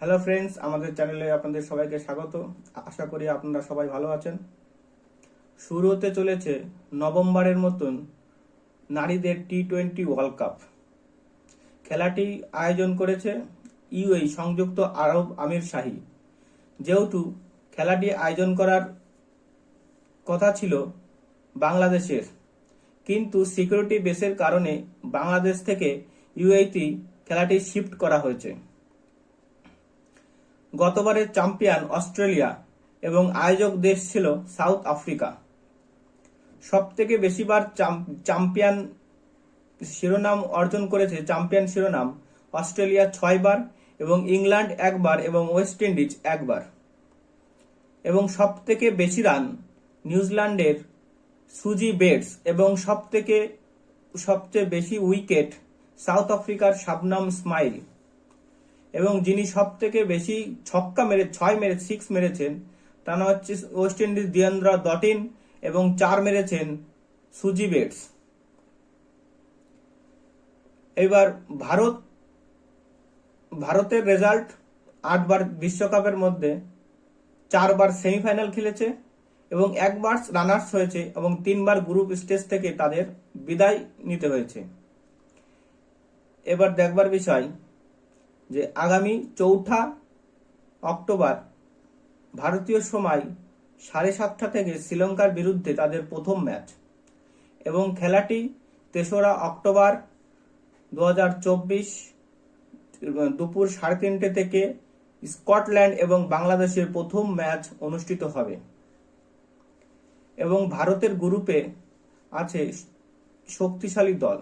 Hello friends আমাদের চ্যানেলে আপনাদের সবাইকে স্বাগত। আশা করি আপনারা সবাই ভালো আছেন। শুরু হতে চলেছে নভেম্বরের মতন নারীদের টি টোয়েন্টি ওয়ার্ল্ড কাপ খেলাটি আয়োজন করেছে ইউএই সংযুক্ত আরব আমির শাহী। যেহেতু খেলাটি আয়োজন করার কথা ছিল বাংলাদেশের, কিন্তু সিকিউরিটি বেসের কারণে বাংলাদেশ থেকে ইউএইতে খেলাটি শিফট করা হয়েছে। গতবারের চ্যাম্পিয়ন অস্ট্রেলিয়া এবং আয়োজক দেশ ছিল সাউথ আফ্রিকা। সব থেকে বেশিবার চ্যাম্পিয়ন শিরোনাম অর্জন করেছে চ্যাম্পিয়ন শিরোনাম অস্ট্রেলিয়া ছয়বার এবং ইংল্যান্ড একবার এবং ওয়েস্ট ইন্ডিজ একবার। এবং সব থেকে বেশি রান নিউজিল্যান্ডের সুজি বেটস এবং সব থেকে সবচেয়ে বেশি উইকেট সাউথ আফ্রিকার শাবনাম স্মাইল। এবং যিনি সব থেকে বেশি ছক্কা মেরে, ছয় মেরে সিক্স মেরেছেন তার নাম হচ্ছে ওয়েস্ট ইন্ডিজ দিয়েন্দ্রা দটিন এবং চার মেরেছেন সুজি বেটস এবার ভারত, ভারতের রেজাল্ট আটবার বিশ্বকাপের মধ্যে চারবার সেমিফাইনাল খেলেছে এবং একবার রানার্স হয়েছে এবং তিনবার গ্রুপ স্টেজ থেকে তাদের বিদায় নিতে হয়েছে। এবার দেখবার বিষয় যে আগামী চৌঠা অক্টোবর ভারতীয় সময় সাড়ে সাতটা থেকে শ্রীলঙ্কার বিরুদ্ধে তাদের প্রথম ম্যাচ। এবং খেলাটি তেসরা অক্টোবর দু হাজার চব্বিশ, দুপুর সাড়ে তিনটে থেকে স্কটল্যান্ড এবং বাংলাদেশের প্রথম ম্যাচ অনুষ্ঠিত হবে। এবং ভারতের গ্রুপে আছে শক্তিশালী দল।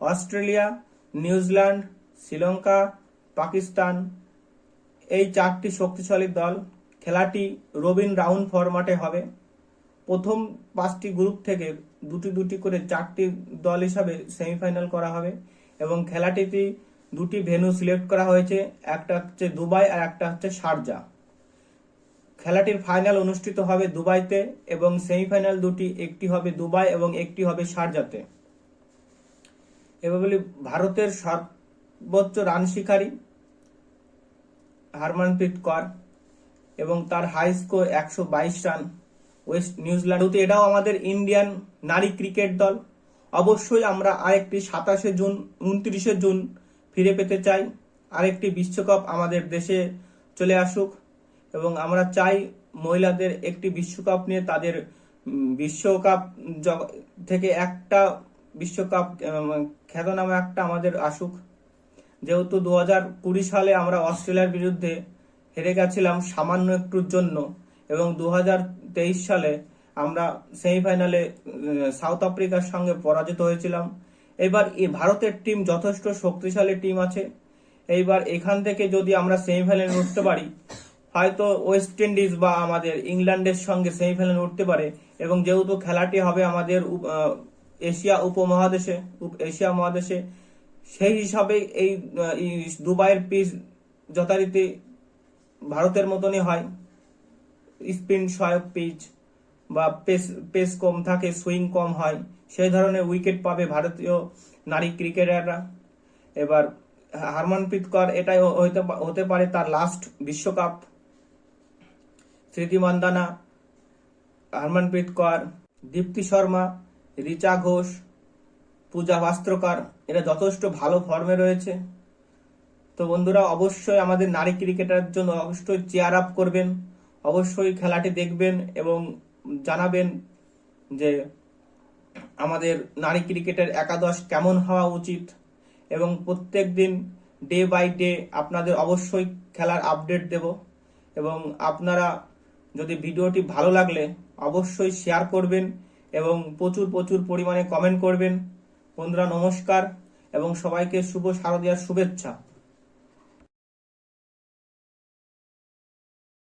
Australia, New Zealand, Sri Lanka Pakistan. এই চারটি শক্তিশালী দল খেলাটি রবিন রাউন্ড ফরম্যাটে হবে। প্রথম পাঁচটি গ্রুপ থেকে দুটি দুটি করে চারটি দল হিসাবে সেমিফাইনাল করা হবে এবং খেলাটিতে দুটি ভেন্যু সিলেক্ট করা হয়েছে, একটা হচ্ছে দুবাই আর একটা হচ্ছে শারজা। খেলাটির ফাইনাল অনুষ্ঠিত হবে দুবাইতে এবং সেমিফাইনাল দুটি, একটি হবে দুবাই এবং একটি হবে শারজাতে। বলি ভারতের সর্বোচ্চ রান শিকারী হারমানপ্রীত কর এবং তার হাই স্কোর একশো বাইশ রান ওয়েস্ট নিউজিল্যান্ড। এটাও আমাদের ইন্ডিয়ান নারী ক্রিকেট দল। অবশ্যই আমরা আরেকটি সাতাশে জুন, উনত্রিশে জুন ফিরে পেতে চাই। আরেকটি বিশ্বকাপ আমাদের দেশে চলে আসুক এবং আমরা চাই মহিলাদের একটি বিশ্বকাপ নিয়ে তাদের বিশ্বকাপ থেকে একটা বিশ্বকাপ খ্যাতনামা একটা আমাদের আসুক। যেহেতু দু হাজার কুড়ি সালে আমরা অস্ট্রেলিয়ার বিরুদ্ধে হেরে গেছিলাম সামান্য একটুর জন্য এবং দু সালে আমরা সেমিফাইনালে সাউথ আফ্রিকার সঙ্গে পরাজিত হয়েছিলাম। এবার এই ভারতের টিম যথেষ্ট শক্তিশালী টিম আছে। এইবার এখান থেকে যদি আমরা সেমিফাইনালে উঠতে পারি, হয়তো ওয়েস্ট ইন্ডিজ বা আমাদের ইংল্যান্ডের সঙ্গে সেমিফাইনালে উঠতে পারে এবং যেহেতু খেলাটি হবে আমাদের এশিয়া উপমহাদেশে এশিয়া মহাদেশে সেই হিসাবে এই দুবাইয়ের পিচ যথারীতি ভারতের মতনই হয়। স্পিন সহায়ক পিচ বা পেস পেস কম থাকে, সুইং কম হয়, সেই ধরনের উইকেট পাবে ভারতীয় নারী ক্রিকেটাররা। এবার হারমনপ্রীত কর, এটাই হতে পারে তার লাস্ট বিশ্বকাপ। স্মৃতি মান্দানা, হরমনপ্রীত কর, দীপ্তি শর্মা, রিচা ঘোষ পূজা বাস্ত্রকার, এরা যথেষ্ট ভালো ফর্মে রয়েছে। তো বন্ধুরা, অবশ্যই আমাদের নারী ক্রিকেটার জন্য অবশ্যই চেয়ার আপ করবেন, অবশ্যই খেলাটি দেখবেন এবং জানাবেন যে আমাদের নারী ক্রিকেটের একাদশ কেমন হওয়া উচিত এবং প্রত্যেক দিন ডে বাই ডে আপনাদের অবশ্যই খেলার আপডেট দেব এবং আপনারা যদি ভিডিওটি ভালো লাগলে অবশ্যই শেয়ার করবেন এবং প্রচুর প্রচুর পরিমাণে কমেন্ট করবেন। বন্ধুরা নমস্কার এবং সবাইকে শুভ শারদীয়ার শুভেচ্ছা।